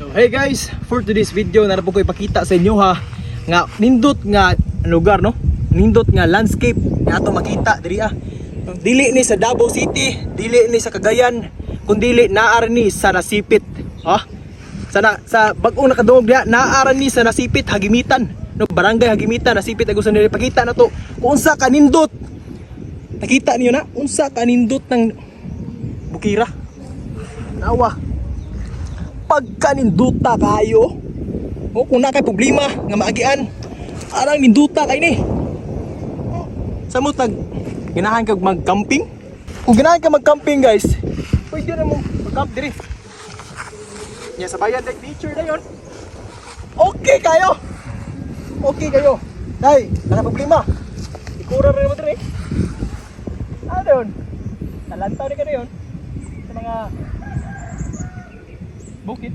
Hey guys, for today's video na po ko ipakita sa inyo ha nga nindot nga lugar no. Nindot nga landscape nga ato makita diri ah. Dili ni sa Davao City, dili ni sa Cagayan, kundi naar ni sa Nasipit. Ha? Sa na, sa bag-ong nakadungog diha, naar ni sa Nasipit Hagimitan. No, barangay Hagimitan, Nasipit ako sa nila ipakita na to. Unsa ka nindot. Nakita niyo na unsa ka nindot ng Bukira. Nawa pagka ninduta kayo? O kung na kay problema nga maagian arang ninduta kay ni. Sa mo tag ganahan kag mag-camping? Kung ganahan ka mag-camping guys. Pwede na mo mag-camp diri. Nya sa bayan like nature na yon okay kayo! Okay kayo. Dai wala problema. Ikura rin mo diri. Ano yun? Talantaw ni ka na yun. Sa mga bukit.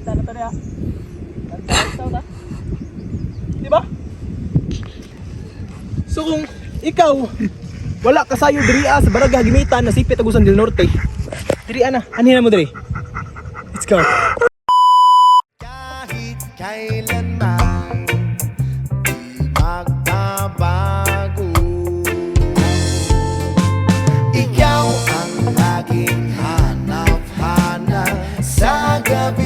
Kita na to niya. Lantaw na. Di ba? So kung ikaw wala ka sayo diri ah, sa Barangay Hagimitan na sipit Agusan del Norte. Diri ana, anin na mo diri. Let's go. kahit kailanman di Ikaw ang